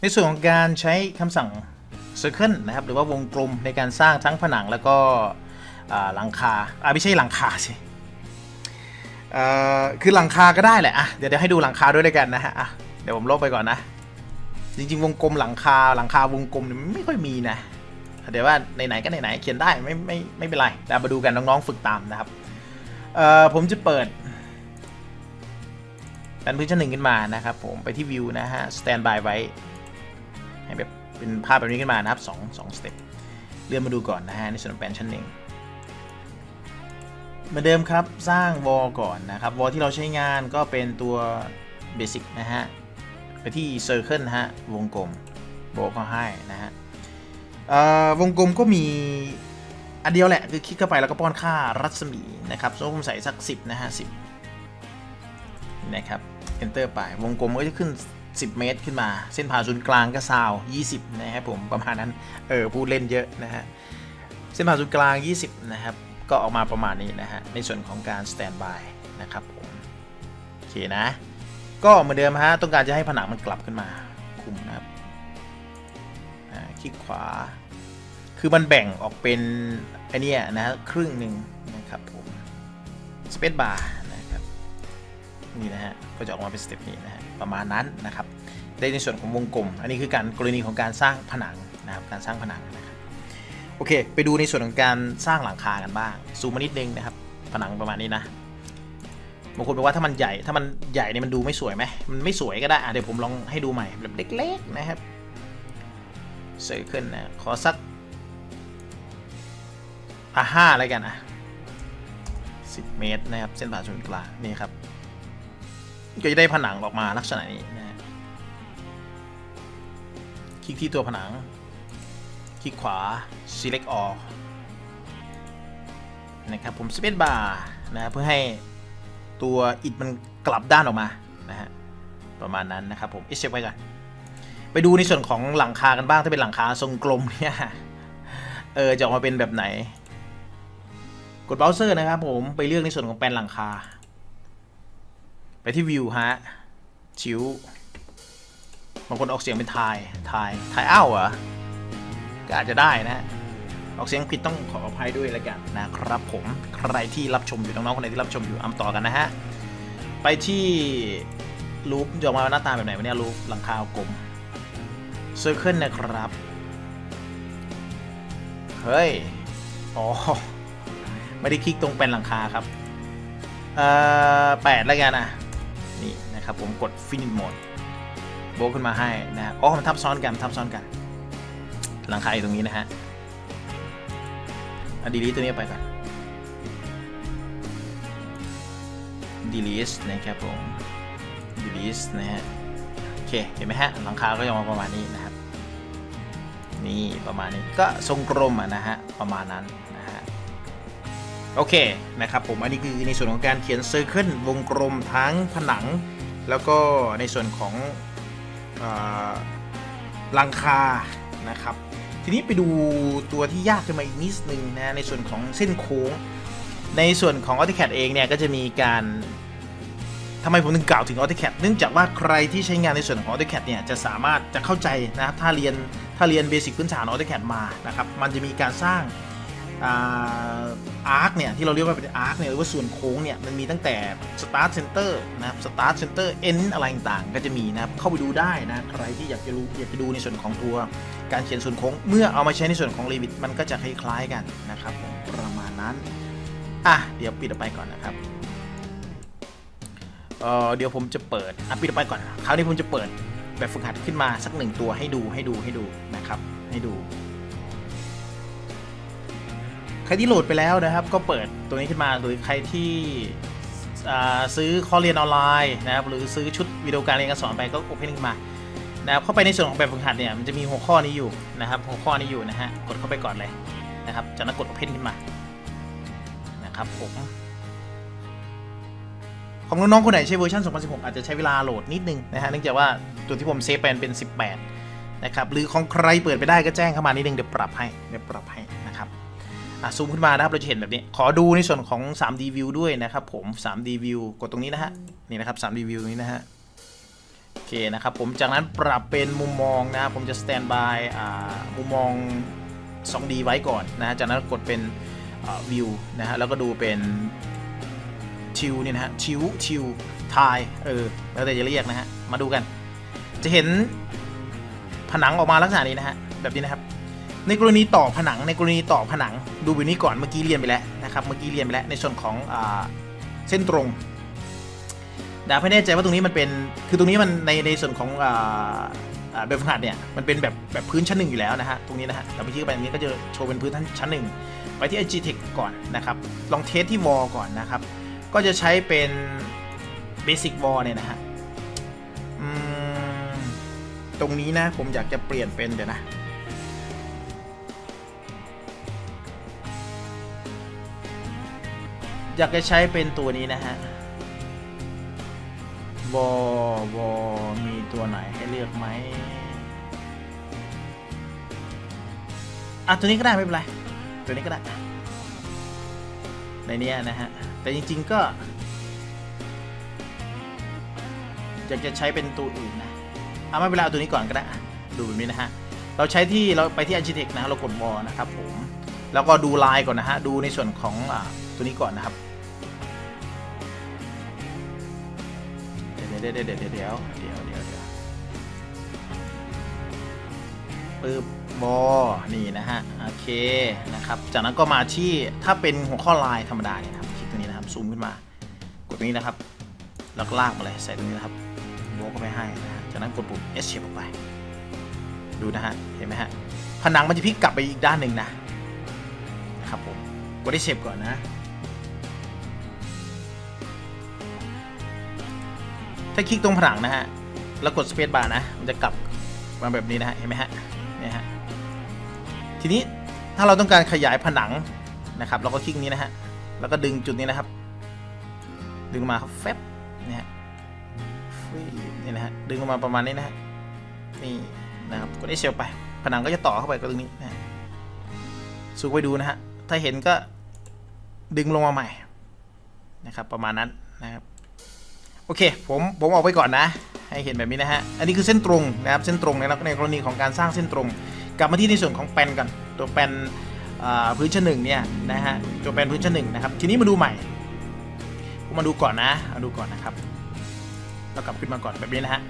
ในส่วนของการใช้คำสั่ง Circle นะครับหรือว่าวงกลมในการสร้างทั้งผนังแล้วก็หลังคาอ่าไม่ใช่หลังคาสิคือหลังคาก็ได้แหละอะเดี๋ยวเดี๋ยวให้ดูหลังคาด้วยด้วยกันนะฮะอะเดี๋ยวผมลบไปก่อนนะ จริง ๆ วงกลมหลังคาหลังคาวงกลมเนี่ยมันไม่ค่อยมีนะเดี๋ยวว่าไหนๆก็ไหนๆเขียนได้ไม่ไม่ไม่เป็นไรแต่มาดูกันน้องๆฝึกตามนะครับผมจะเปิดแผนพื้นชั้นหนึ่งขึ้นมานะครับผมไปที่วิวนะฮะ stand by ไว้ ให้แบบเป็นภาพแบบนี้ขึ้นมานะครับสองสองสเต็ปเลื่อนมาดูก่อนนะฮะในส่วนของแผนชั้นหนึ่งเหมือนเดิมครับสร้างวอลก่อนนะครับวอลที่เราใช้งานก็เป็นตัวเบสิกนะฮะไปที่ Circle นะฮะวงกลมโบกเขาให้นะฮะวงกลมก็มีอันเดียวแหละคือคลิกเข้าไปแล้วก็ป้อนค่ารัศมีนะครับสมมติผมใส่สัก 10 นะฮะ10นะครับ Enter ไปวงกลมก็จะขึ้น 10 เมตรขึ้นมา เส้นผ่าศูนย์กลางก็ซาว 20 นะครับผมประมาณนั้นเออพูดเล่นเยอะนะฮะเส้นผ่าศูนย์กลาง 20 นะครับ ก็ออกมาประมาณนี้นะฮะในส่วนของการ Standby นะครับผมโอเคนะ ก็เหมือนเดิมฮะต้องการจะให้ผนังมันกลับขึ้นมาคุมนะครับคลิกขวา คือมันแบ่งออกเป็นไอเนี้ยนะครึ่งหนึ่งนะครับผมสเปซบาร์นะครับนี่นะฮะก็จะออกมาเป็นสเต็ปนี้นะฮะ ประมาณนั้นนะครับได้ในส่วนของวงกลม อันนี้คือการกรณีของการสร้างผนังนะครับการสร้างผนังนะครับโอเค ไปดูในส่วนของการสร้างหลังคากันบ้างซูมมานิดนึงนะครับ ผนังประมาณนี้นะบางคนบอกว่าถ้ามันใหญ่ถ้ามันใหญ่เนี่ยมันดูไม่สวยไหมมันไม่สวยก็ได้อะเดี๋ยวผมลองให้ดูใหม่แบบเล็กๆนะครับเสยขึ้นนะขอสักอะห้าอะไรกันอะสิบเมตรนะครับ เส้นผ่าศูนย์กลางนี่ครับ ก็จะได้ผนังออกมาลักษณะนี้นะฮะคลิกที่ตัวผนัง คลิกขวา select all นะครับผม space bar นะเพื่อให้ตัวอิฐมันกลับด้านออกมานะฮะประมาณนั้นนะครับผมเช็คไว้ก่อนไปดูในส่วนของหลังคากันบ้างถ้าเป็นหลังคาทรงกลมเนี่ยเออจะออกมาเป็นแบบไหน กดเบราว์เซอร์นะครับผมไปเลือกในส่วนของแปลนหลังคา ไปที่วิวฮะ ชิวบางคนออกเสียงเป็นทายทายทายอ้าวเหรอ ก็อาจจะได้นะฮะออกเสียงผิดต้องขออภัยด้วยล้วกันนะครับผม ใครที่รับชมอยู่น้องๆคนไหนที่รับชมอยู่อำต่อกันนะฮะ ไปที่รูปจะออกมาหน้าตาแบบไหนวะเนี่ยรูปหลังคากลมเซอร์เคิลนะครับ เฮ้ย อ๋อ ไม่ได้คลิกตรงแปลนหลังคาครับ เอ่อแปดแล้วกันอะ นะครับผมกด finish mode โบกขึ้นมาให้นะฮะอ๋อมันทับซ้อนกันทับซ้อนกัน หลังคาอยู่ตรงนี้นะฮะอะ delete ตัวนี้ไปก่อน delete นะครับผม delete นะฮะโอเคเห็นไหมฮะหลังคาก็จะมาประมาณนี้นะครับ นี่ประมาณนี้ก็ทรงกลมอะนะฮะประมาณนั้นนะฮะโอเคนะครับผมอันนี้คือในส่วนของการเขียนเซอร์เคิลวงกลมทั้งผนัง แล้วก็ในส่วนของอลังคานะครับ ทีนี้ไปดูตัวที่ยากขึ้นมาอีกนิดนึงนะในส่วนของเส้นโค้ง ในส่วนของ AutoCAD เองเนี่ยก็จะมีการทำไมผมถึงกล่าวถึง AutoCAD เนื่องจากว่าใครที่ใช้งานในส่วนของ AutoCAD เนี่ยจะสามารถจะเข้าใจนะครับถ้าเรียนถ้าเรียนเบสิกพื้นฐาน AutoCAD มานะครับมันจะมีการสร้าง อาร์คเนี่ยที่เราเรียกว่าเป็นอาร์คเนี่ยหรือว่าส่วนโค้งเนี่ยมันมีตั้งแต่ start center นะครับ start center end อะไรต่างๆ ก็จะมีนะครับเข้าไปดูได้นะใครที่อยากจะรู้อยากจะดูในส่วนของตัวการเขียนส่วนโค้ง เมื่อเอามาใช้ในส่วนของ Revit มันก็จะคล้ายๆกันนะครับประมาณนั้นอะเดี๋ยวปิดออกไปก่อนนะครับเอ่อเดี๋ยวผมจะเปิดอะปิดออกไปก่อนคราวนี้ผมจะเปิดแบบฝึกหัดขึ้นมาสักหนึ่งตัวให้ดูให้ดูให้ดูนะครับให้ดู ครที่โหลดไปแล้วนะครับ ก็เปิดตัวนี้ขึ้นมาหรือใครที่ซื้อคอร์เรียนออนไลน์นะครับหรือซื้อชุดวิดีโอการเรียนการสอนไปก็โอเพนขึ้นมานะครับเข้าไปในส่วนของแบบฝึกหัดเนี่ยมันจะมีหัวข้อนี้อยู่นะครับ หัวข้อนี้อยู่นะฮะกดเข้าไปก่อนเลยนะครับจากนั้นกด Open ขึ้นมานะครับผมของน้องๆคนไหนใช้เวอร์ชัน2016 อาจจะใช้เวลาโหลดนิดนึงนะฮะเนื่องจากว่าตัวที่ผมเซฟเป็นเป็น 18นะครับหรือของใครเปิดไปได้ก็แจ้งเข้ามานิดนึงเดี๋ยวปรับให้เดี๋ยวปรับให้ อะซูมขึ้นมานะครับเราจะเห็นแบบนี้ ขอดูในส่วนของ 3D view ด้วยนะครับผม 3D view กดตรงนี้นะฮะ นี่นะครับ 3D view นี้นะฮะ โอเคนะครับผม จากนั้นปรับเป็นมุมมองนะครับผมจะสแตนบายมุมมอง 2D ไว้ก่อนนะฮะจากนั้นกดเป็นวิวนะฮะ แล้วก็ดูเป็นชิวเนี่ยนะฮะชิวชิว ทาย เออ แล้วแต่จะเรียกนะฮะ มาดูกัน จะเห็นผนังออกมาลักษณะนี้นะฮะ แบบนี้นะครับ ในกรณีต่อผนัง ในกรณีต่อผนัง ดูแบบนี้ก่อนเมื่อกี้เรียนไปแล้วนะครับ เมื่อกี้เรียนไปแล้วในส่วนของอเส้นตรงดาไม่แน่ใจว่าตรงนี้มันเป็นคือตรงนี้มันในในส่วนของอแบบฝึกหัดเนี่ยมันเป็นแบบแบบพื้นชั้นหนึ่งอยู่แล้วนะฮะตรงนี้นะฮะเราไปที่ไปตรงนี้ก็จะโชว์เป็นพื้นชั้นหนึ่งไปที่ Agitech ก่อนนะครับ ลองเทสที่วอลก่อนนะครับ ก็จะใช้เป็น Basic Wall เนี่ยนะฮะตรงนี้นะผมอยากจะเปลี่ยนเป็นเดี๋ยวนะ อยากจะใช้เป็นตัวนี้นะฮะวอวอมีตัวไหนให้เลือกไหมอะตัวนี้ก็ได้ไม่เป็นไร ตัวนี้ก็ได้ ในเนี้ยนะฮะ แต่จริงๆก็ อยากจะใช้เป็นตัวอื่นนะเอาไม่เป็นไรเอาตัวนี้ก่อนก็ได้ ดูแบบนี้นะฮะ เราใช้ที่เราไปที่ Architect นะเรากดวอนะครับผม แล้วก็ดูลายก่อนนะฮะ ดูในส่วนของอตัวนี้ก่อนนะครับ เดี๋ยวเดี๋ยวเดี๋ยวเดี๋ยวเดี๋ยวเดี๋ยวเดี๋ยวเดี๋ยวปึ๊บบอนี่นะฮะ โอเคนะครับ จากนั้นก็มาที่ถ้าเป็นหัวข้อลายธรรมดาเนี่ยนะครับ คลิกตรงนี้นะครับ ซูมขึ้นมา กดตรงนี้นะครับ แล้วก็ลากมาเลย ใส่ตรงนี้นะครับโบก็ไม่ให้นะฮะจากนั้นกดปุ่ม Escape ออกไป ดูนะฮะ เห็นไหมฮะ ผนังมันจะพลิกกลับไปอีกด้านหนึ่งนะนะครับผม กด Escape ก่อนนะ ถ้คลิกตรงผนังนะฮะ แล้วกด Space Bar นะ มันจะกลับมาแบบนี้นะฮะ เห็นไหมฮะ เนี่ยฮะ ทีนี้ถ้าเราต้องการขยายผนังนะครับ เราก็คลิกนี้นะฮะ แล้วก็ดึงจุดนี้นะครับ ดึงมาครับแฟบเนี่ยฮะนี่นะฮะ ดึงออกมาประมาณนี้นะฮะ นี่นะครับ กดเอเชลไป ผนังก็จะต่อเข้าไปกับตรงนี้นะฮะสูไปดูนะฮะ ถ้าเห็นก็ดึงลงมาใหม่นะครับ ประมาณนั้นนะครับ โอเคผมผมออกไปก่อนนะ ให้เห็นแบบนี้นะฮะ อันนี้คือเส้นตรงนะครับเส้นตรงในในกรณีของการสร้างเส้นตรง กลับมาที่ในส่วนของแปนกันตัวแปนพื้นชั้นหนึ่งเนี่ยนะฮะตัวแปนพื้นชั้นหนึ่งนะครับทีนี้มาดูใหม่ผมมาดูก่อนนะมาดูก่อนนะครับ เรากลับขึ้นมาก่อนแบบนี้นะฮะ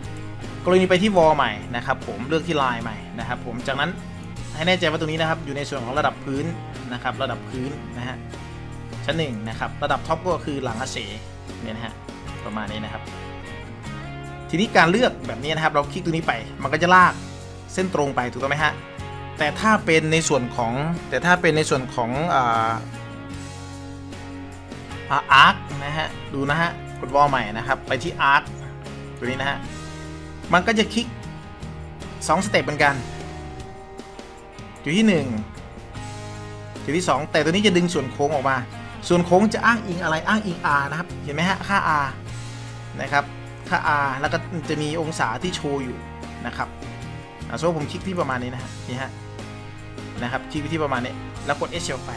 กรณีไปที่วอลใหม่นะครับ ผมเลือกที่ลายใหม่นะครับ ผมจากนั้นให้แน่ใจว่าตรงนี้นะครับอยู่ในส่วนของระดับพื้นนะครับ ระดับพื้นนะฮะชั้นหนึ่งนะครับ ระดับท็อปก็คือหลังอาเสเนี่ยนะฮะ ประมาณนี้นะครับ ทีนี้การเลือกแบบนี้นะครับ เราคลิกตรงนี้ไป มันก็จะลากเส้นตรงไปถูกต้องไหมฮะแต่ถ้าเป็นในส่วนของแต่ถ้าเป็นในส่วนของอ่าอาร์คนะฮะดูนะฮะกดวอลใหม่นะครับ ไปที่อาร์คตัวนี้นะฮะมันก็จะคลิก2สเต็ปเหมือนกันอยู่ที่1อยู่ที่ 2 แต่ตัวนี้จะดึงส่วนโค้งออกมา ส่วนโค้งจะอ้างอิงอะไรอ้างอิง R นะครับ เห็นไหมฮะ ค่า R นะครับค่า R แล้วก็จะมีองศาที่โชว์อยู่นะครับอะสมมติผมคลิกที่ประมาณนี้นะฮะนี่ฮะนะครับคลิกที่ประมาณนี้แล้วกด S ไป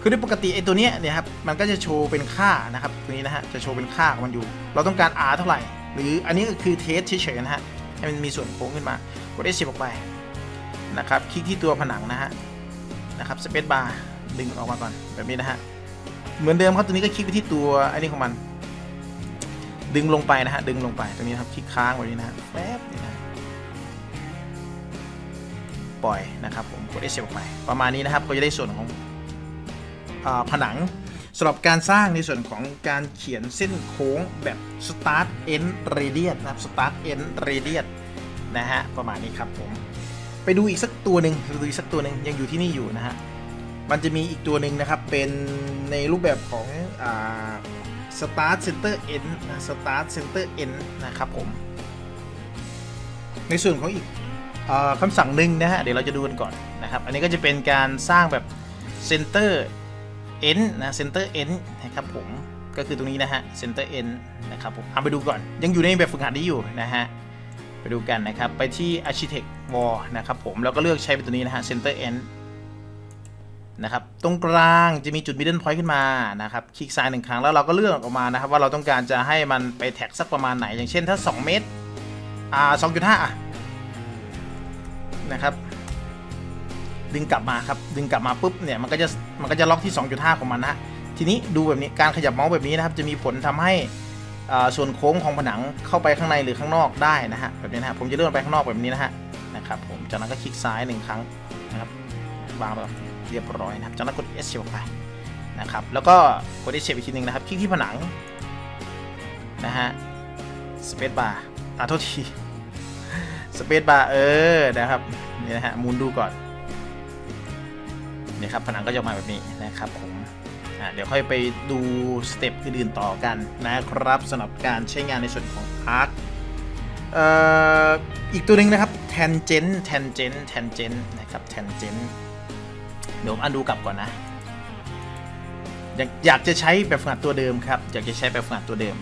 คือโดยปกติไอ้ตัวเนี้ยเนี่ยครับมันก็จะโชว์เป็นค่านะครับตัวนี้นะฮะจะโชว์เป็นค่าของมันอยู่ เราต้องการ R เท่าไหร่ หรืออันนี้ก็คือเทสเฉยๆนะฮะให้มันมีส่วนโค้งขึ้นมากด S ออกไปนะครับคลิกที่ตัวผนังนะฮะนะครับสเปซบาร์ดึงออกมาก่อนแบบนี้นะฮะเหมือนเดิมครับตัวนี้ก็คลิกไปที่ตัวไอ้นี่ของมัน ดึงลงไปนะฮะดึงลงไปตรงนี้ครับคลิกค้างไว้นี่นะแป๊บนี่นะปล่อยนะครับผมกด S ออกไป ประมาณนี้นะครับก็จะได้ส่วนของอผนังสำหรับการสร้างในส่วนของการเขียนเส้นโค้งแบบ start end radius นะครับ start end radius นะฮะประมาณนี้ครับผมไปดูอีกสักตัวหนึ่งดูอีกสักตัวหนึ่งยังอยู่ที่นี่อยู่นะฮะมันจะมีอีกตัวหนึ่งนะครับเป็นในรูปแบบของอ start center end นะ start center end นะครับผม ในส่วนของอีกอคำสั่งหนึ่งนะฮะ เดี๋ยวเราจะดูกันก่อนนะครับ อันนี้ก็จะเป็นการสร้างแบบ center end นะ center end นะครับผม ก็คือตรงนี้นะฮะ center end นะครับผมเอาไปดูก่อน ยังอยู่ในแบบฝึกหัดนี้อยู่นะฮะ ไปดูกันนะครับ ไปที่ architect wall นะครับผม แล้วก็เลือกใช้เป็นตัวนี้นะฮะ center end นะครับ ตรงกลางจะมีจุด middle point ขึ้นมานะครับ คลิกซ้ายหนึ่งครั้งแล้วเราก็เลือกออกมานะครับ ว่าเราต้องการจะให้มันไปแท็กสักประมาณไหน อย่างเช่นถ้า 2 เมตร อ่าสองจุดห้าอะ นะครับ ดึงกลับมาครับ ดึงกลับมาปุ๊บเนี่ย มันก็จะ มันก็จะล็อกที่ 2.5 ของมันนะทีนี้ดูแบบนี้ การขยับเมาส์แบบนี้นะครับ จะมีผลทำให้อ่าส่วนโค้งของผนังเข้าไปข้างในหรือข้างนอกได้นะฮะ แบบนี้นะฮะ ผมจะเลื่อนไปข้างนอกแบบนี้นะฮะ นะครับ ผม จากนั้นก็คลิกซ้ายหนึ่งครั้งนะครับ วางแบบ เรียบร้อยนะครับจากนั้นกด S เชฟไปนะครับแล้วก็กด S เชฟอีกทีหนึ่งนะครับคลิกที่ผนังนะฮะสเปซบาร์อะโทษทีสเปซบาร์เออนะครับนี่นะฮะหมุนดูก่อนนี่ครับผนังก็จะมาแบบนี้นะครับผมอ่าเดี๋ยวค่อยไปดูสเต็ปอื่นๆต่อกันนะครับสำหรับการใช้งานในส่วนของ Arc เอ่ออีกตัวหนึ่งนะครับ tangent tangent tangent นะครับ tangent เดี๋ยวผมอันดูกลับก่อนนะ อยากอยากจะใช้แบบฝึกหัดตัวเดิมครับ อยากจะใช้แบบฝึกหัดตัวเดิม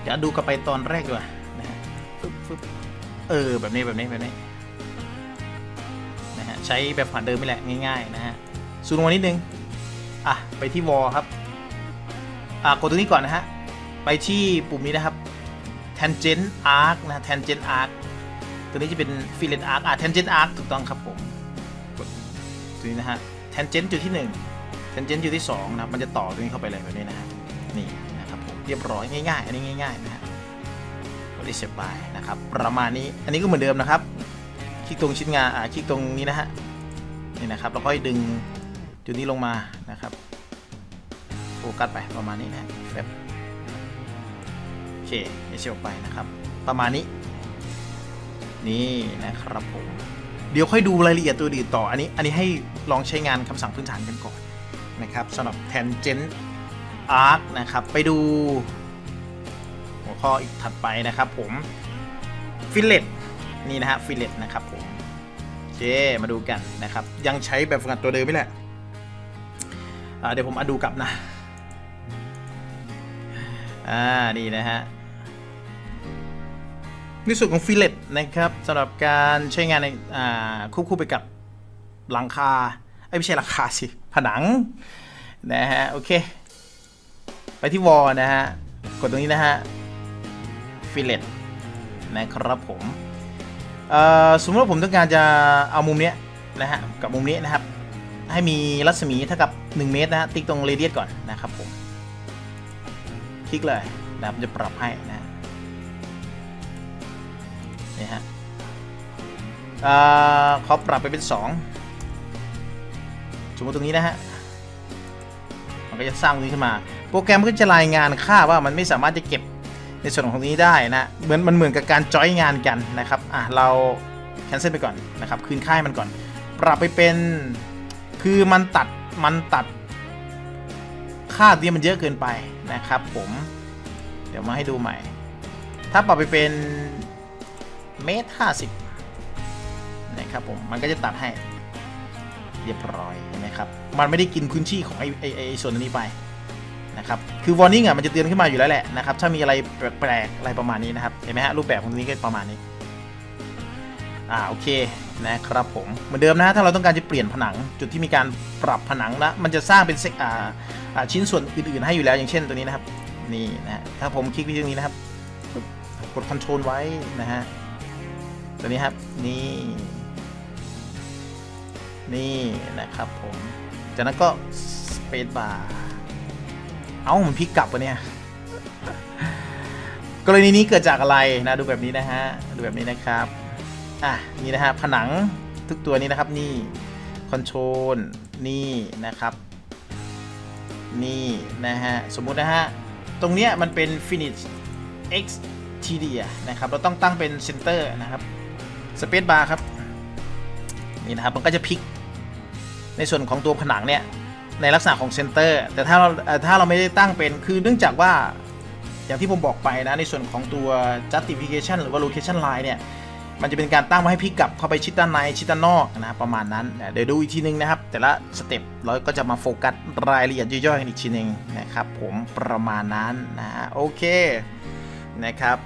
เดี๋ยวดูกลับไปตอนแรกดีกว่านะฮะฟึบฟึบเออแบบนี้แบบนี้แบบนี้นะฮะใช้แบบผ่านเดิมนี่แหละง่ายๆนะฮะซูมลงมานิดนึงอะไปที่วอลครับอะกดตรงนี้ก่อนนะฮะไปที่ปุ่มนี้นะครับ tangent arc นะ tangent arc ตัวนี้จะเป็น fillet arc อะ tangent arc ถูกต้องครับผม ตัวนี้นะฮะ tangent จุดที่1 tangent จุดที่2นะครับมันจะต่อตรงนี้เข้าไปเลยแบบนี้นะฮะนี่นะครับผมเรียบร้อยง่ายๆ อันนี้ง่ายๆนะฮะกด reset by นะครับประมาณนี้อันนี้ก็เหมือนเดิมนะครับ คลิกตรงชิ้นงานอ่าคลิกตรงนี้นะฮะนี่นะครับแล้วค่อยดึงจุดนี้ลงมานะครับโฟกัสไปประมาณนี้นะแบบโอเคเอชออไปนะครับ ประมาณนี้ นี่นะครับผมเดี๋ยวค่อยดูรายละเอียดตัวอื่นต่ออันนี้อันนี้ให้ ลองใช้งานคำสั่งพื้นฐานกันก่อนนะครับสำหรับ tangent arc นะครับ ไปดู หัวข้ออีกถัดไปนะครับผม fillet นี่นะฮะฟิลเลตนะครับผมโอเคมาดูกันนะครับ ยังใช้แบบฝึกหัดตัวเดิมไม่แหละเดี๋ยวผมมาดูกลับนะ อ่า นี่นะฮะในส่วนของฟิเลตนะครับสำหรับการใช้งานในควบคู่ไปกับ หลังคาไอ้ไม่ใช่หลังคาสิ ผนัง นะฮะ โอเค ไปที่วอลนะฮะ กดตรงนี้นะฮะฟิลเลตนะครับผมสมมติว่าผมต้องการจะเอามุมเนี้ยนะฮะกับมุมนี้นะครับ ให้มีรัศมีเท่ากับ 1 เมตรนะฮะติ๊กตรงเรเดียสก่อนนะครับผม คลิกเลยนะครับจะปรับให้นะฮะนี่ฮะเอ่อขอปรับไปเป็น 2 มมติตรงนี้นะฮะ มันก็จะสร้างตรงนี้ขึ้นมา โปรแกรมก็จะรายงานค่าว่ามันไม่สามารถจะเก็บในส่วนของตรงนี้ได้นะ เหมือนมันเหมือนกับการจอยงานกันนะครับ อะเราแคนเซิลไปก่อนนะครับ คืนค่ายมันก่อน ปรับไปเป็น คือมันตัด มันตัด ค่าเดียมันเยอะเกินไปนะครับ ผม เดี๋ยวมาให้ดูใหม่ ถ้าปรับไปเป็นเมตรห้าสิบนะครับผม มันก็จะตัดให้ เรียบร้อยนะครับ มันไม่ได้กินพื้นที่ของไอไอไอส่วนนี้ไปนะครับ คือ warning อะมันจะเตือนขึ้นมาอยู่แล้วแหละนะครับ ถ้ามีอะไรแปลกๆอะไรประมาณนี้นะครับ เห็นไหมฮะรูปแบบของนี้ก็ประมาณนี้ อ่าโอเคนะครับผม เหมือนเดิมนะถ้าเราต้องการจะเปลี่ยนผนัง จุดที่มีการปรับผนังนะมันจะสร้างเป็นเซกอ่าอ่าชิ้นส่วนอื่นๆให้อยู่แล้วอย่างเช่นตัวนี้นะครับ นี่นะถ้าผมคลิกที่ตรงนี้นะครับ กดคอนโทรลไว้นะฮะ ตัวนี้ครับ นี่ นี่นะครับผม จากนั้นก็สเปซบาร์เอ้ามันพลิกกลับวะเนี่ย กรณีนี้เกิดจากอะไรนะดูแบบนี้นะฮะ ดูแบบนี้นะครับอะนี่นะฮะผนังทุกตัวนี้นะครับนี่คอนโทรลนี่นะครับ นี่นะฮะ สมมุตินะฮะ ตรงเนี้ยมันเป็น finish exterior นะครับ เราต้องตั้งเป็น center นะครับ space bar ครับ นี่นะครับ มันก็จะพลิก ในส่วนของตัวผนังเนี่ยในลักษณะของเซนเตอร์แต่ถ้าเราถ้าเราไม่ได้ตั้งเป็นคือเนื่องจากว่าอย่างที่ผมบอกไปนะในส่วนของตัว justification หรือว่า location line เนี่ยมันจะเป็นการตั้งมาให้พี่กลับเข้าไปชิดด้านในชิดด้านนอกนะประมาณนั้นเดี๋ยวดูอีกทีนึงนะครับ แต่ละสเต็ปเราก็จะมาโฟกัสรายละเอียดย่อยๆกันอีกทีนึงนะครับ ผมประมาณนั้นนะโอเคนะครับ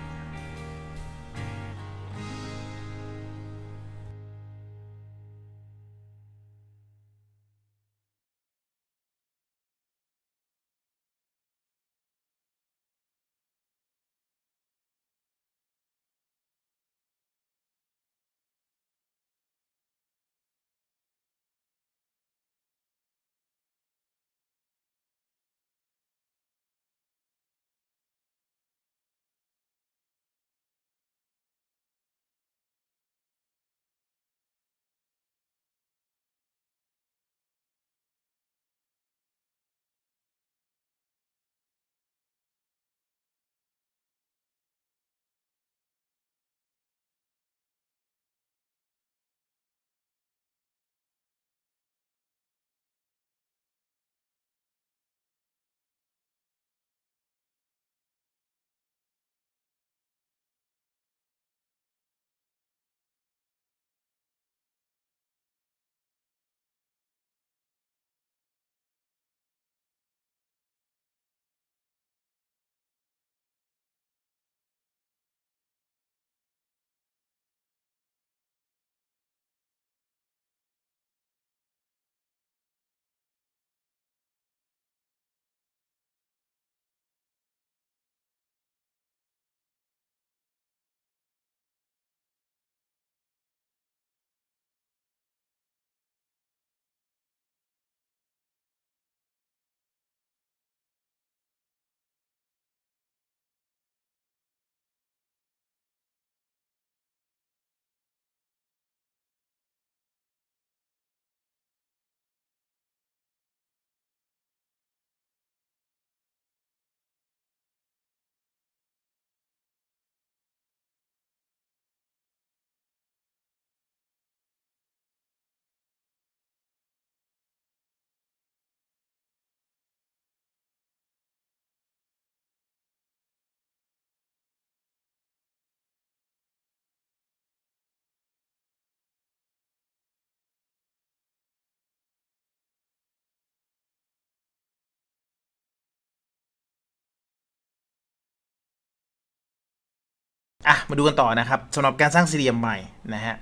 อะมาดูกันต่อนะครับสำหรับการสร้างสี่เหลี่ยมใหม่นะฮะ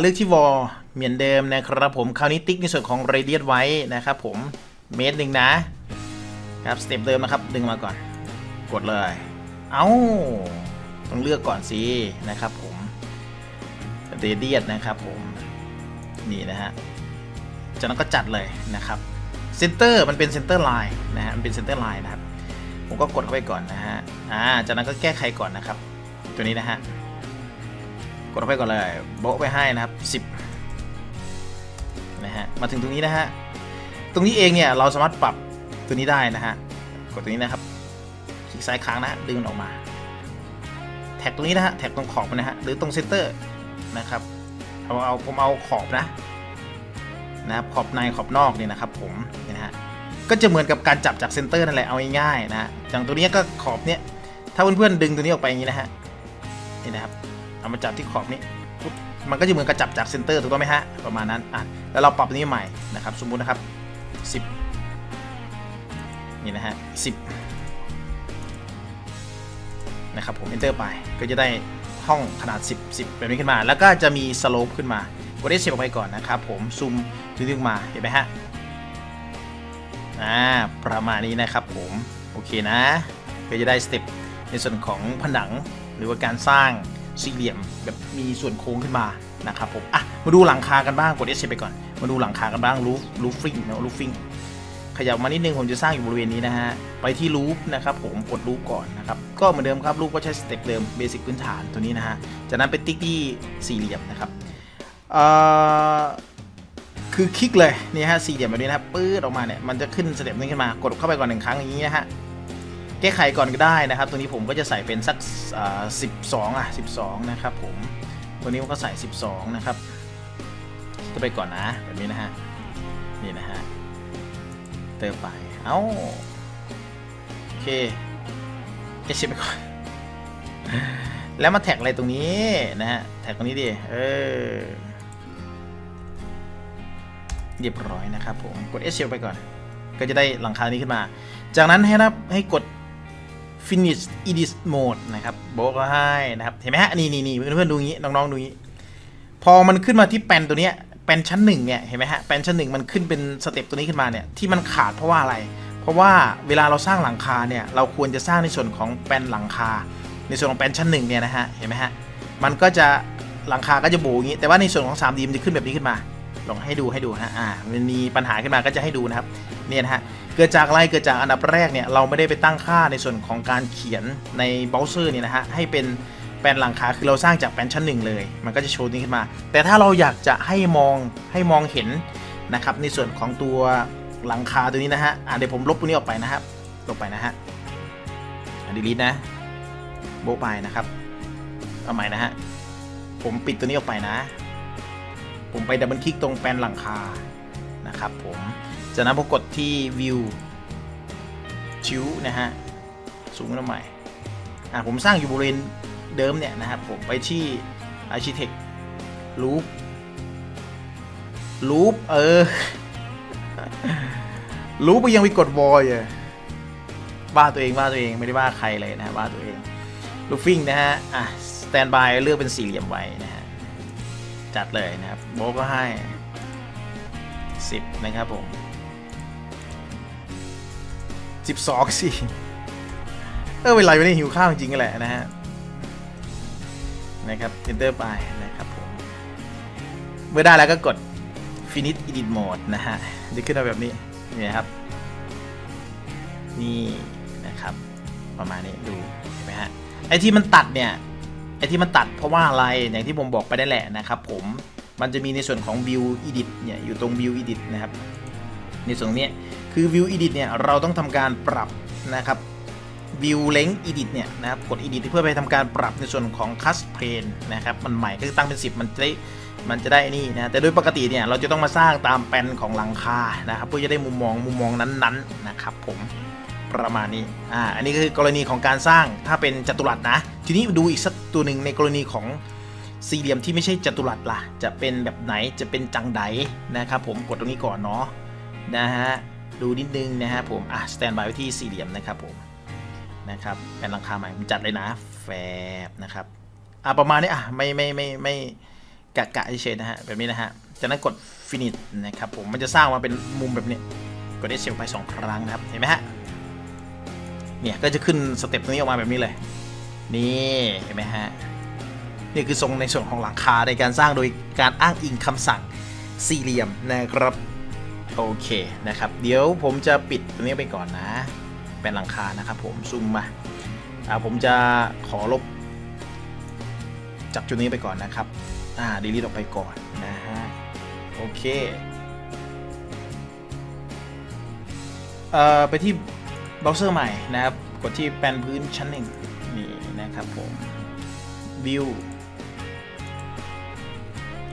เลือกที่วอลเหมือนเดิมนะครับผมคราวนี้ติ๊กในส่วนของเรเดียสไว้นะครับผมเมตรหนึ่งนะครับสเต็ปเดิมนะครับดึงมาก่อน กดเลย เอา้าต้องเลือกก่อนสินะครับผมเรเดียสนะครับผมนี่นะฮะจากนั้นก็จัดเลยนะครับเซนเตอร์มันเป็นเซนเตอร์ไลน์นะฮะมันเป็นเซนเตอร์ไลน์นะครับผมก็กดเข้าไปก่อนนะฮะอ่าจากนั้นก็แก้ไขก่อนนะครับ ตัวนี้นะฮะ กดเข้าไปก่อนเลยโบะไปให้นะครับ 10นะฮะมาถึงตรงนี้นะฮะตรงนี้เองเนี่ยเราสามารถปรับตัวนี้ได้นะฮะกดตัวนี้นะครับคลิกซ้ายค้างนะดึงมันออกมา แท็กตรงนี้นะฮะแท็กตรงขอบมันนะฮะหรือตรงเซนเตอร์นะครับเอาเอาผมเอาขอบนะนะครับขอบในขอบนอกเนี่ยนะครับผมนี่นะฮะก็จะเหมือนกับการจับจากเซนเตอร์นั่นแหละเอาง่ายๆนะฮะอย่างตัวนี้ก็ขอบเนี้ยถ้าเพื่อนๆดึงตัวนี้ออกไปอย่างนี้นะฮะ นี่นะครับ เอามาจับที่ขอบนี้มันก็จะเหมือนกับจับจากเซนเตอร์ถูกต้องไหมฮะ ประมาณนั้นอะแล้วเราปรับนี้ใหม่นะครับ สมมุตินะครับ 10 นี่นะฮะ10นะครับผม enter ไปก็จะได้ห้องขนาด 10 10แบบนี้ขึ้นมา แล้วก็จะมี slope ขึ้นมากด Escape ออกไปก่อนนะครับผมซูมดึงๆมาเห็นไหมฮะอ่าประมาณนี้นะครับผม โอเคนะก็จะได้สเต็ปในส่วนของผนัง หรือว่าการสร้างสี่เหลี่ยมแบบมีส่วนโค้งขึ้นมานะครับผมอะมาดูหลังคากันบ้างกด S ไปก่อน มาดูหลังคากันบ้างรูฟรูฟฟิงนะรูฟฟิงขยับมานิดนึงผมจะสร้างอยู่บริเวณนี้นะฮะไปที่รูฟนะครับผมกดรูฟก่อนนะครับก็เหมือนเดิมครับรูฟก็ใช้สเต็ปเดิมเบสิกพื้นฐานตัวนี้นะฮะจากนั้นเป็นติ๊กที่สี่เหลี่ยมนะครับเอ่อคือคลิกเลยนี่ฮะสี่เหลี่ยมแบบนี้นะครับปื๊ดออกมาเนี่ยมันจะขึ้นสเต็ปนี้ขึ้นมากดเข้าไปก่อนหนึ่งครั้งอย่างนี้นะฮะ แก้ไขก่อนก็ได้นะครับ ตัวนี้ผมก็จะใส่เป็นสักสิบสองอะสิบสองนะครับผม ตัวนี้ผมก็ใส่ 12 นะครับจะไปก่อนนะแบบนี้นะฮะ นี่นะฮะ เติมไป เอ้า โอเคเอชไปก่อน แล้วมาแท็กอะไรตรงนี้นะฮะ แท็กตรงนี้ดิ เออ เรียบร้อยนะครับผม กด S เชไปก่อน ก็จะได้หลังคานี้ขึ้นมา จากนั้นให้นะให้กด finish edit mode นะครับโบก็ให้นะครับ เห็นไหมฮะ นี่นี่นี่เพื่อนๆดูงี้น้องๆดูงี้ พอมันขึ้นมาที่แปนตัวเนี้ยแปนชั้นหนึ่งเนี่ยเห็นไหมฮะแปนชั้นหนึ่งมันขึ้นเป็นสเต็ปตัวนี้ขึ้นมาเนี่ยที่มันขาดเพราะว่าอะไร เพราะว่าเวลาเราสร้างหลังคาเนี่ยเราควรจะสร้างในส่วนของแปนหลังคา ในส่วนของแปนชั้นหนึ่งเนี่ยนะฮะเห็นไหมฮะมันก็จะหลังคาก็จะโบอย่างนี้แต่ว่าในส่วนของ 3D มันจะขึ้นแบบนี้ขึ้นมา ลองให้ดูให้ดูฮะอ่ามันมีปัญหาขึ้นมาก็จะให้ดูนะครับเนี่ยนะฮะเกิดจากอะไรเกิดจากอันดับแรกเนี่ยเราไม่ได้ไปตั้งค่าในส่วนของการเขียนในเบราว์เซอร์เนี่ยนะฮะให้เป็นแปลนหลังคาคือเราสร้างจากแปลนชั้นหนึ่งเลย มันก็จะโชว์นี้ขึ้นมา แต่ถ้าเราอยากจะให้มองให้มองเห็นนะครับในส่วนของตัวหลังคาตัวนี้นะฮะอ่าเดี๋ยวผมลบตัวนี้ออกไปนะครับลบไปนะฮะดีลิทนะโบไปนะครับเอาใหม่นะฮะผมปิดตัวนี้ออกไปนะ ผมไปดับเบิลคลิกตรงแปลนหลังคานะครับผมจากนั้นผมกดที่ view ชิวนะฮะสูงขึ้นมาใหม่อะผมสร้างอยู่บริเวณเดิมเนี่ยนะครับผมไปที่ architect loop loop เออ loop ไปยังไปกด void เลยบ้าตัวเองบ้าตัวเองไม่ได้บ้าใครเลยนะบ้าตัวเอง looping นะฮะอะ standby เลือกเป็นสี่เหลี่ยมไว้นะฮะจัดเลยนะครับ โบก็ให้ 10 นะครับผม 12สิเออเวลาวันนี้หิวข้าวจริงๆแหละนะฮะ นะครับ enter ไปนะครับผม เมื่อได้แล้วก็กด finish edit mode นะฮะ จะขึ้นมาแบบนี้ นี่ครับ นี่นะครับ ประมาณนี้ดูเห็นไหมฮะ ไอที่มันตัดเนี่ย ไอที่มันตัดเพราะว่าอะไรอย่างที่ผมบอกไปได้แหละนะครับผม มันจะมีในส่วนของ view edit เนี่ยอยู่ตรง view edit นะครับ ในส่วนนี้คือ view edit เนี่ยเราต้องทำการปรับนะครับ view length edit เนี่ยนะครับกด edit เพื่อไปทำการปรับในส่วนของ cast plane นะครับมันใหม่ก็คือตั้งเป็น 10 มันจะได้มันจะได้นี่นะแต่โดยปกติเนี่ยเราจะต้องมาสร้างตามแปลนของหลังคานะครับเพื่อจะได้มุมมองมุมมองนั้นๆนะครับผมประมาณนี้ อ่า อันนี้ก็คือกรณีของการสร้างถ้าเป็นจัตุรัสนะ ทีนี้ดูอีกสักตัวหนึ่งในกรณีของ สี่เหลี่ยมที่ไม่ใช่จัตุรัสล่ะ จะเป็นแบบไหนจะเป็นจังไดนะครับผมกดตรงนี้ก่อนเนาะนะฮะดูนิดนึงนะฮะผมอะสแตนบายไว้ที่สี่เหลี่ยมนะครับผมนะครับแปลนหลังคาใหม่ผมจัดเลยนะแฟบนะครับอะประมาณนี้อะไม่ไม่ไม่ไม่กะกะเฉยนะฮะแบบนี้นะฮะจากนั้นกด finish นะครับผมมันจะสร้างมาเป็นมุมแบบนี้กด Escape ไปสองครั้งนะครับเห็นไหมฮะเนี่ยก็จะขึ้นสเต็ปตรงนี้ออกมาแบบนี้เลย นี่เห็นไหมฮะ นี่คือทรงในส่วนของหลังคาในการสร้างโดยการอ้างอิงคำสั่งสี่เหลี่ยมนะครับโอเคนะครับ เดี๋ยวผมจะปิดตรงนี้ไปก่อนนะ เป็นหลังคานะครับผมซูมมาอ่าผมจะขอลบ จากจุดนี้ไปก่อนนะครับอ่าดีลีทออกไปก่อนนะฮะโอเคเอ่อไปที่เบราว์เซอร์ใหม่นะครับ กดที่แปลนพื้นชั้นหนึ่งนี่นะครับผมวิว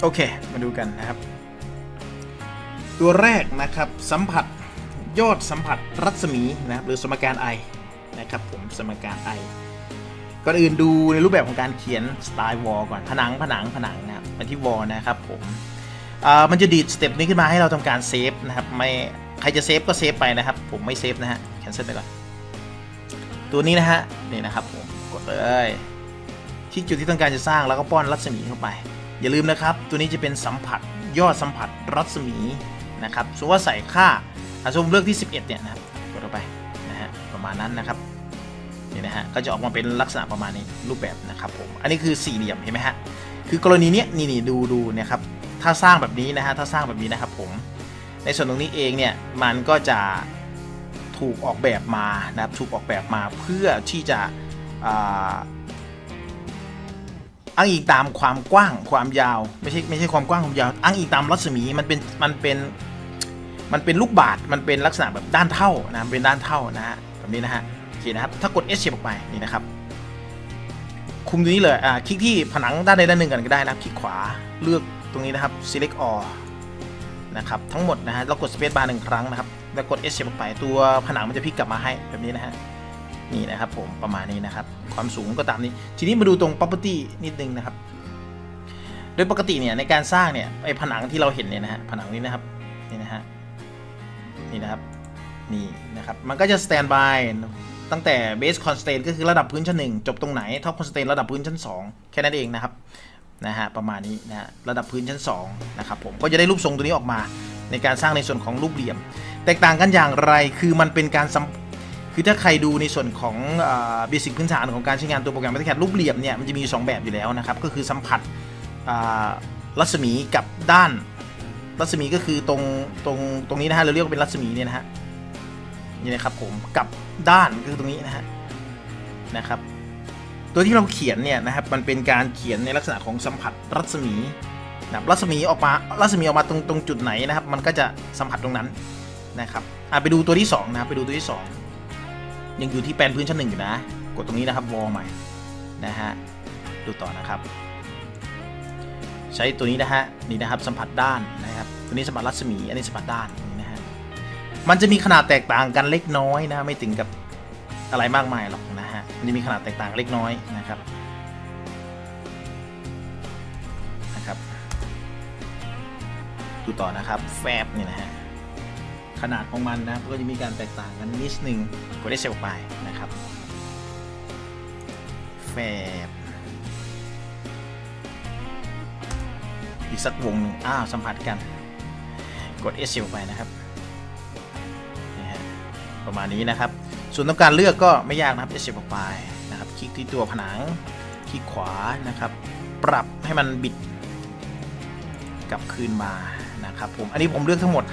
โอเค มาดูกันนะครับ ตัวแรกนะครับสัมผัสยอดสัมผัสรัศมีนะครับหรือสมการไอนะครับผมสมการไอก่อนอื่นดูในรูปแบบของการเขียนสไตล์วอลก่อนผนังผนังผนังนะครับไปที่วอลนะครับผมมันจะดีดสเต็ปนี้ขึ้นมาให้เราทำการเซฟนะครับไม่ใครจะเซฟก็เซฟไปนะครับ ผมไม่เซฟนะฮะแคนเซิลไปก่อนตัวนี้นะฮะนี่นะครับผมกดเลยที่จุดที่ต้องการจะสร้างแล้วก็ป้อนรัศมีเข้าไป อย่าลืมนะครับ ตัวนี้จะเป็นสัมผัสยอดสัมผัสรัศมีนะครับสมมติว่าใส่ค่าอาสมมติเลือกที่ 11 เนี่ยนะครับกดเข้าไปนะฮะประมาณนั้นนะครับนี่นะฮะก็จะออกมาเป็นลักษณะประมาณนี้รูปแบบนะครับผมอันนี้คือสี่เหลี่ยมเห็นไหมฮะคือกรณีเนี้ยนี่นี่ดูดูเนี่ยครับถ้าสร้างแบบนี้นะฮะถ้าสร้างแบบนี้นะครับผมในส่วนตรงนี้เองเนี่ยมันก็จะถูกออกแบบมานะครับถูกออกแบบมาเพื่อที่จะ อ้างอิงตามความกว้างความยาว ไม่ใช่ไม่ใช่ความกว้างความยาวอ้างอิงตามรัศมีมันเป็นมันเป็นมันเป็นลูกบาศก์มันเป็นลักษณะแบบด้านเท่านะเป็นด้านเท่านะฮะแบบนี้นะฮะโอเคนะครับถ้ากด S เชฟออกไปนี่นะครับ คุมตรงนี้เลยอ่าคลิกที่ผนังด้านใดด้านหนึ่งกันก็ได้นะครับคลิกขวาเลือกตรงนี้นะครับ select all นะครับทั้งหมดนะฮะแล้วกด space bar หนึ่งครั้งนะครับแล้วกด S เชฟออกไปตัวผนังมันจะพลิกกลับมาให้แบบนี้นะฮะ นี่นะครับผมประมาณนี้นะครับ ความสูงก็ตามนี้ ทีนี้มาดูตรง property นิดนึงนะครับ โดยปกติเนี่ยในการสร้างเนี่ยไอ้ผนังที่เราเห็นเนี่ยนะฮะผนังนี้นะครับนี่นะฮะนี่นะครับนี่นะครับมันก็จะ stand by ตั้งแต่ base constraint ก็คือระดับพื้นชั้น1จบตรงไหน top constraint ระดับพื้นชั้น 2 แค่นั้นเองนะครับนะฮะประมาณนี้นะฮะระดับพื้นชั้น2นะครับผมก็จะได้รูปทรงตัวนี้ออกมา ในการสร้างในส่วนของรูปเหลี่ยม แตกต่างกันอย่างไรคือมันเป็นการ คือถ้าใครดูในส่วนของเบสิกพื้นฐานของการใช้งานตัวโปรแกรม AutoCAD รูปเหลี่ยมเนี่ยมันจะมีอยู่สองแบบอยู่แล้วนะครับ ก็คือสัมผัสรัศมีกับด้านรัศมีก็คือตรงตรงตรงนี้นะฮะเราเรียกว่าเป็นรัศมีเนี่ยนะฮะนี่นะครับผมกับด้านก็คือตรงนี้นะฮะนะครับ ตัวที่เราเขียนเนี่ยนะครับมันเป็นการเขียนในลักษณะของสัมผัสรัศมีนะครับรัศมีออกมารัศมีออกมาตรงตรงจุดไหนนะครับ มันก็จะสัมผัสตรงนั้นนะครับอะไปดูตัวที่สองนะครับไปดูตัวที่สอง ยังอยู่ที่แปลนพื้นชั้นหนึ่งอยู่นะ กดตรงนี้นะครับวอลใหม่ นะฮะ ดูต่อนะครับ ใช้ตัวนี้นะฮะ นี่นะครับสัมผัสด้านนะครับ ตัวนี้สัมผัสรัศมี อันนี้สัมผัสด้านนะฮะ มันจะมีขนาดแตกต่างกันเล็กน้อยนะ ไม่ถึงกับอะไรมากมายหรอกนะฮะ มันจะมีขนาดแตกต่างเล็กน้อยนะครับ นะครับ ดูต่อนะครับ แฟบเนี่ยนะฮะ นาดของมันนะครับก็จะมีการแตกต่างกันนิดนึงกดได้เซลไปนะครับแฟบอีกสักวงหนึ่งอ้าวสัมผัสกัน กด S เซลไปนะครับนี่ฮะประมาณนี้นะครับ ส่วนต้องการเลือกก็ไม่ยากนะครับ S เซลไปนะครับ คลิกที่ตัวผนัง คลิกขวานะครับ ปรับให้มันบิดกลับคืนมานะครับผมอันนี้ผมเลือกทั้งหมด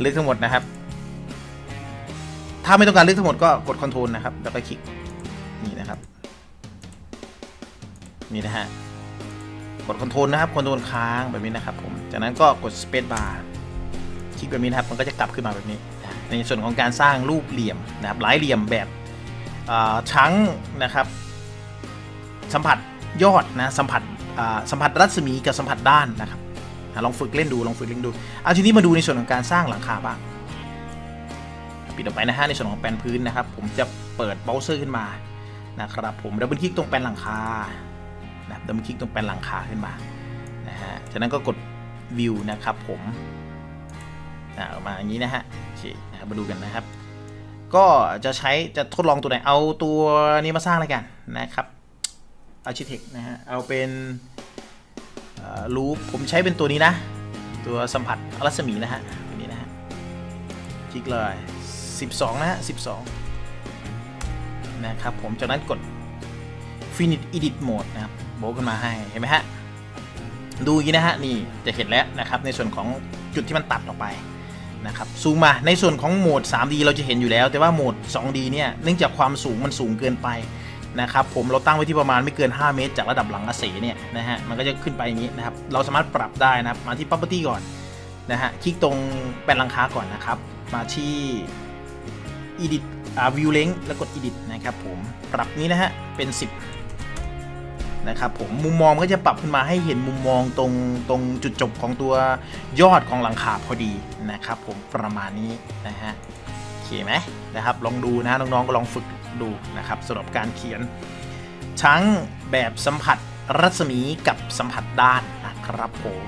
เลือกทั้งหมดนะครับ ถ้าไม่ต้องการเลือกทั้งหมดก็กด Ctrl นะครับ แล้วก็คลิกนี่นะครับ นี่นะฮะ กด Ctrl นะครับ Ctrl ค้างแบบนี้นะครับ ผม จากนั้นก็กด Space Bar คลิกแบบนี้นะครับ มันก็จะกลับขึ้นมาแบบนี้ ในส่วนของการสร้างรูปเหลี่ยมนะครับหลายเหลี่ยมแบบชั้งนะครับ สัมผัสยอดนะ สัมผัสสัมผัสรัศมีกับสัมผัสด้านนะครับ ลองฝึกเล่นดูลองฝึกเล่นดูเอาทีนี้มาดูในส่วนของการสร้างหลังคาบ้างปิดออกไปนะฮะในส่วนของแปลนพื้นนะครับ ผมจะเปิดเบราว์เซอร์ขึ้นมานะครับผมดับเบิลคลิกตรงแปลนหลังคานะดับเบิลคลิกตรงแปลนหลังคาขึ้นมานะฮะจากนั้นก็กด view นะครับผมอะออกมาอย่างนี้นะฮะโอเคนะครับมาดูกันนะครับ ก็จะใช้จะทดลองตัวไหนเอาตัวนี้มาสร้างเลยกันนะครับ Architect นะฮะเอาเป็น รูปผมใช้เป็นตัวนี้นะ ตัวสัมผัสรัศมีนะฮะตัวนี้นะฮะคลิกเลย 12 นะฮะ 12 นะครับผมจากนั้นกด Finish Edit Mode นะครับโบกขึ้นมาให้เห็นไหมฮะ ดูอย่างนี้นะฮะ นี่จะเห็นแล้วนะครับ ในส่วนของจุดที่มันตัดออกไปนะครับซูมมาในส่วนของโหมด 3D เราจะเห็นอยู่แล้ว แต่ว่าโหมด 2D เนี่ยเนื่องจากความสูงมันสูงเกินไป นะครับผมเราตั้งไว้ที่ประมาณไม่เกิน 5 เมตร จากระดับหลังอาเสเนี่ยนะฮะมันก็จะขึ้นไปอย่างนี้นะครับเราสามารถปรับได้นะครับมาที่ property ก่อนนะฮะคลิกตรงแป้นหลังคาก่อนนะครับ มาที่ edit อ่า view length แล้วกด edit นะครับผมปรับนี้นะฮะเป็น 10นะครับผมมุมมองก็จะปรับขึ้นมาให้เห็นมุมมองตรงตรงจุดจบของตัวยอดของหลังคาพอดีนะครับผมประมาณนี้นะฮะโอเคไหมนะครับลองดูนะน้องๆก็ลองฝึก ดูนะครับสำหรับการเขียน ทั้งแบบสัมผัสรัศมีกับสัมผัสด้านนะครับผม